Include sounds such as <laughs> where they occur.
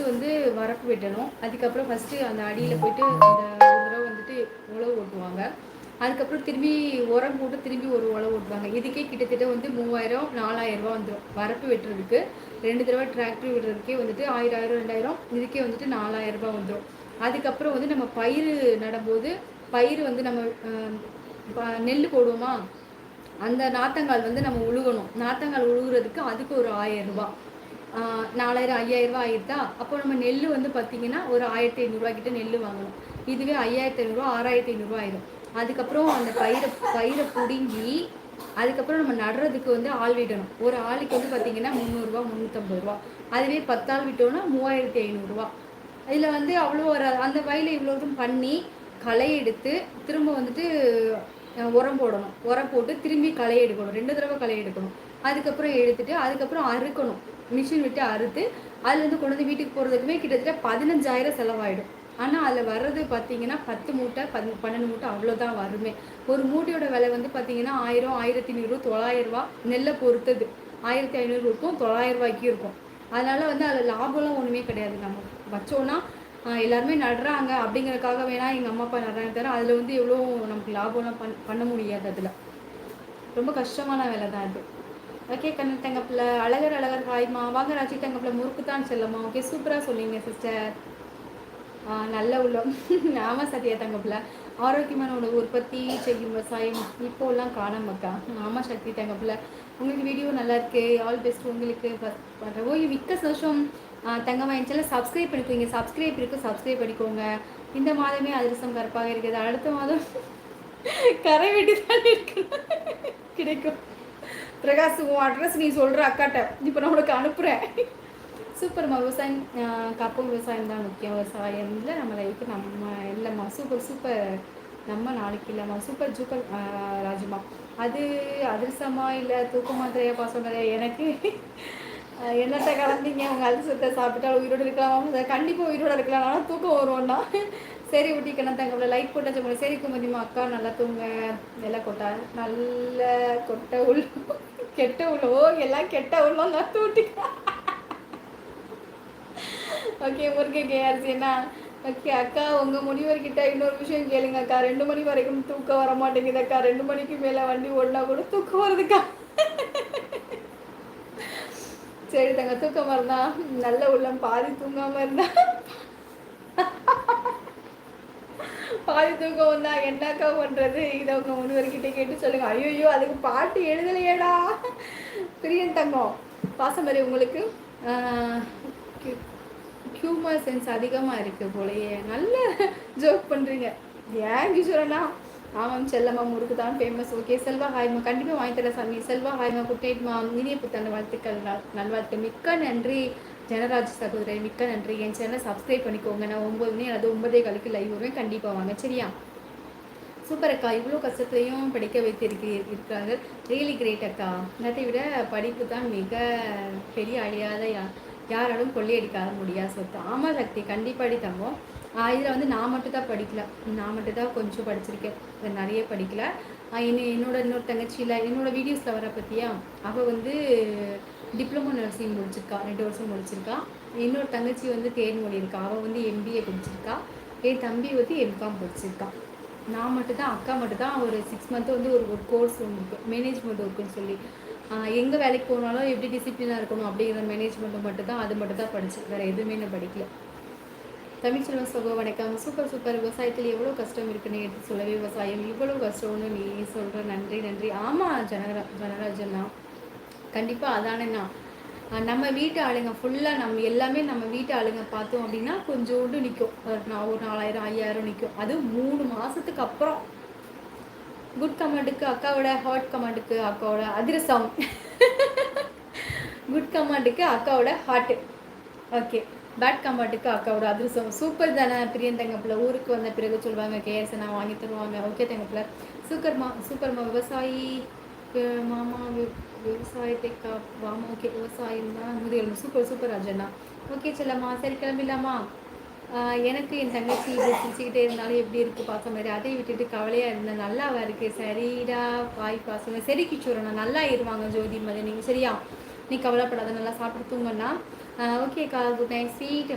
First வந்து வரப்பு வெட்டணும். அதுக்கப்புறம் ஃபஸ்ட்டு அந்த அடியில் போயிட்டு அந்த ஒரு தடவை வந்துட்டு உழவு ஓட்டுவாங்க. அதுக்கப்புறம் திரும்பி உரம் போட்டு திரும்பி ஒரு உழவு ஓட்டுவாங்க. இதுக்கே கிட்டத்தட்ட வந்து மூவாயிரம் நாலாயிரம் ரூபா வந்துடும் வரப்பு வெட்டுறதுக்கு. ரெண்டு தடவை டிராக்டர் விடுறதுக்கே வந்துட்டு ஆயிரம் ஆயிரம் ரெண்டாயிரம் இதுக்கே வந்துட்டு நாலாயிரம் ரூபா வந்துடும் அதுக்கப்புறம் வந்து நம்ம பயிர் நடும்போது பயிர் வந்து நம்ம நெல் போடுவோமா? அந்த நாத்தங்கால் வந்து நம்ம உழுகணும். நாத்தங்கால் உழுகுறதுக்கு அதுக்கு ஒரு ஆயிரம் ரூபாய். நாலாயிரம் ஐயாயிரம் ரூபா ஆயிடுதா? அப்போ நம்ம நெல் வந்து பார்த்தீங்கன்னா ஒரு ஆயிரத்தி ஐநூறுரூவா கிட்ட நெல் வாங்கணும். இதுவே ஐயாயிரத்தி ஐநூறுரூவா ஆறாயிரத்தி ஐநூறுரூவா ஆயிடும். அதுக்கப்புறம் அந்த பயிரை பயிரை பிடுங்கி அதுக்கப்புறம் நம்ம நடுறதுக்கு வந்து ஆள் விடணும். ஒரு ஆளுக்கு வந்து பார்த்தீங்கன்னா முந்நூறுரூவா முந்நூற்றம்பது ரூபா அதுவே பத்தாள் விட்டோம்னா மூவாயிரத்தி ஐநூறுரூவா இதில் வந்து அவ்வளோ ஒரு அந்த வயலை இவ்வளோதும் பண்ணி களை எடுத்து திரும்ப வந்துட்டு உரம் போடணும். உரம் போட்டு திரும்பி களை எடுக்கணும். ரெண்டு தடவை களை எடுக்கணும். அதுக்கப்புறம் எடுத்துட்டு அதுக்கப்புறம் அறுக்கணும். மிஷின் விட்டு அறுத்து அதுலேருந்து கொண்டு வந்து வீட்டுக்கு போகிறதுக்குமே கிட்டத்தட்ட பதினஞ்சாயிரம் செலவாயிடும். ஆனால் அதில் வர்றது பார்த்தீங்கன்னா பத்து மூட்டை பன் பன்னெண்டு மூட்டை அவ்வளோதான் வருமே. ஒரு மூட்டையோட விலை வந்து பார்த்தீங்கன்னா ஆயிரம் ஆயிரத்தி நூறு தொள்ளாயிரரூவா நெல்லை பொறுத்தது. ஆயிரத்தி ஐநூறு இருக்கும் தொள்ளாயிரரூவாய்க்கும் இருக்கும். அதனால் வந்து அதில் லாபம்லாம் ஒன்றுமே கிடையாது. நம்ம வச்சோன்னா எல்லாருமே நடுறாங்க. அப்படிங்கிறதுக்காக வேணால் எங்கள் அம்மா அப்பா நடுறாங்க தவிர அதில் வந்து எவ்வளோ நமக்கு லாபம்லாம் பண் பண்ண முடியாது அதில். ரொம்ப கஷ்டமான வேலை தான் அது. ஓகே கண்ணன் தங்கப்பில் அழகர் அழகர் ஹாய்மா வாங்க ராஜி தங்கப்பில் முறுக்கு தான் செல்லம்மா ஓகே சூப்பராக சொல்லிங்க சிஸ்டர் நல்ல உள்ளம். <laughs> ஆமாம் சத்யா தங்கப்பில். ஆரோக்கியமான உணவு உற்பத்தி செய்யும் விவசாயம் இப்போலாம் காணாமக்கா ஆமாம் சக்தி தங்கப்பில். உங்களுக்கு வீடியோ நல்லா இருக்கு. ஆல் பெஸ்ட் உங்களுக்கு. பண்ணுறவோ மிக்க சந்தோஷம். தங்க வாங்கிச்சால சப்ஸ்கிரைப் பண்ணிக்கோங்க. சப்ஸ்கிரைப் இருக்கு சப்ஸ்கிரைப் பண்ணிக்கோங்க. இந்த மாதமே அதிரசம் கருப்பாக இருக்குது அடுத்த மாதம் கரை வெட்டி தான் கிடைக்கும். பிரகாஷ் உன் அட்ரஸ் நீ சொல்கிற அக்காட்ட. இப்போ நான் உனக்கு அனுப்புகிறேன் சூப்பர்மா விவசாயம் கப்பம் விவசாயம் தான் முக்கியம். விவசாயம்ல நம்ம லைஃப் நம்ம இல்லைம்மா சூப்பர் சூப்பர் நம்ம நாளைக்கு இல்லைம்மா சூப்பர் சூப்பர் ராஜுமா. அது அதிர்சமா இல்லை தூக்க மாத்திரையா பாசம் எனக்கு என்னத்தை கலந்தீங்க? உங்கள் அதிர்சத்தை சாப்பிட்டாலும் உயிரோடு இருக்கலாம்? கண்டிப்பாக உயிரோடு இருக்கலாம் ஆனால் தூக்கம் வருவோம்னா சரி ஊட்டிக்கணும் தங்க லைட் போட்டாச்சு சரி குமதிமா அக்கா நல்லா தூங்க. எல்லாம் கொட்டா நல்ல கொட்டை உள்ள கெட்ட உள்ளோ எல்லாம் கெட்ட உள்ள நான் தூட்டி. ஓகே முருகே கேஆர்சின்னா ஓகே அக்கா உங்கள் முனிவர்கிட்ட இன்னொரு விஷயம் கேளுங்க அக்கா. ரெண்டு மணி வரைக்கும் தூக்கம் வர மாட்டேங்குது அக்கா. ரெண்டு மணிக்கு மேலே வண்டி ஓடினா கூட தூக்கம் வருதுக்கா சரி தங்க தூக்கம் வரதா நல்ல உள்ளம் பாதி தூங்காமல் இருந்தா. பாதி தூக்கம் வந்தா என்னக்கா பண்றது? இதை உங்க முனிவர்கிட்ட கேட்டு சொல்லுங்க. ஐயோயோ அதுக்கு பாட்டு எழுதலையேடா. பிரியன் தங்கம் பாசம் உங்களுக்கு ஹியூமர் சென்ஸ் அதிகமாக இருக்குது போலயே. நல்ல ஜோக் பண்ணுறீங்க ஏன் கிஷோரண்ணா? ஆமாம் செல்லம்மா முறுக்கு தான் ஃபேமஸ் ஓகே செல்வா ஹாய்மா கண்டிப்பாக வாங்கி தர சாமி. செல்வா ஹாய்மா குட்டேட்மா இனிய புத்தாண்டு வாழ்த்துக்கள். நல்வாழ்த்து. மிக்க நன்றி. ஜனராஜ் சகோதரி மிக்க நன்றி. என் சேனலை சப்ஸ்கிரைப் பண்ணிக்கோங்க. நான் ஒம்பது மணி அது ஒன்பதே காலுக்கு லைவ் வருவேன். கண்டிப்பாக வாங்க. சரியா? சூப்பர் அக்கா இவ்வளோ கஷ்டத்துலையும் படிக்க வைத்திருக்கீ இருக்கிறாங்க ரியலி கிரேட் அக்கா. எல்லாத்தை விட படிப்பு தான் மிக பெரிய அழியாத யாராலும் கொள்ளையடிக்காத முடியாது சொத்து. ஆமாம் சக்தி கண்டிப்பாக தங்கும். இதில் வந்து நான் மட்டும் தான் படிக்கல. நான் மட்டும் தான் கொஞ்சம் படிச்சிருக்கேன். இதை நிறைய படிக்கல. இன்னும் என்னோட இன்னொரு தங்கச்சியில் என்னோடய வீடியோஸில் வர பற்றியா அவள் வந்து டிப்ளமோ நர்சிங் முடிச்சிருக்கா ரெண்டு வருஷம் முடிச்சிருக்கா. இன்னொரு தங்கச்சி வந்து தேர்மொழி இருக்கா அவள் வந்து எம்பிஏ படிச்சிருக்கா. என் தம்பி வந்து எம்காம் படிச்சிருக்கா. நான் மட்டும்தான் அக்கா மட்டும்தான் ஒரு சிக்ஸ் மந்த்து வந்து ஒரு ஒரு கோர்ஸ் ஒன்று மேனேஜ்மெண்ட் ஒர்க்குன்னு சொல்லி எங்கே வேலைக்கு போனாலும் எப்படி டிசிப்ளினாக இருக்கணும் அப்படிங்கிற மேனேஜ்மெண்ட்டு மட்டும்தான் அது மட்டும் தான் படிச்சு வேறு எதுவுமே நான் படிக்கல. தமிழ்ச்செல்வன் சகோ வணக்கம். Super super. விவசாயத்தில் எவ்வளோ கஷ்டம் இருக்குன்னு எடுத்து சொல்லவே விவசாயம். இவ்வளோ கஷ்டம்னு நீ சொல்கிற நன்றி நன்றி. ஆமாம் ஜனரா தான். கண்டிப்பாக அதானேண்ணா நம்ம வீட்டு ஆளுங்க ஃபுல்லாக நம்ம எல்லாமே நம்ம வீட்டு ஆளுங்க பார்த்தோம் அப்படின்னா கொஞ்சோண்டு நிற்கும் ஒரு நாலாயிரம் ஐயாயிரம் நிற்கும் அது மூணு மாதத்துக்கு அப்புறம். குட் கமாண்டுக்கு அக்காவோட ஹாட் கமாண்டுக்கு அக்காவோட அதிரசம். குட் கமாண்டுக்கு அக்காவோட ஹாட்டு ஓகே பேட் கமாண்டுக்கு அக்காவோட அதிரசம். சூப்பர் தானே பிரியன் தங்கப்பில். ஊருக்கு வந்த பிறகு சொல்லுவாங்க கேஎஸ் நான் வாங்கி தருவாங்க. ஓகே தங்கப்பில். சூப்பர்மா சூப்பர்மா விவசாயி மாமா விவசாயத்தை கா ஓகே விவசாயம் தான் முதியல் சூப்பர் சூப்பர் அஜனா ஓகே செல்லம்மா சரி கிளம்பிடலாமா எனக்கு என் தங்கச்சி இது சிரிச்சுக்கிட்டே இருந்தாலும் எப்படி இருக்குது பாசம் மாதிரி அதை விட்டுட்டு கவலையாக இருந்தேன் நல்லாவா இருக்குது சரிடா பாய் பாசம் சரி கிச்சோரண்ணா நல்லா இருவாங்க ஜோதி மாதிரி நீங்கள் சரியா? நீ கவலைப்படாத நல்லா சாப்பிட்டு தூங்கண்ணா. கா குட் நைட் ஸ்வீட்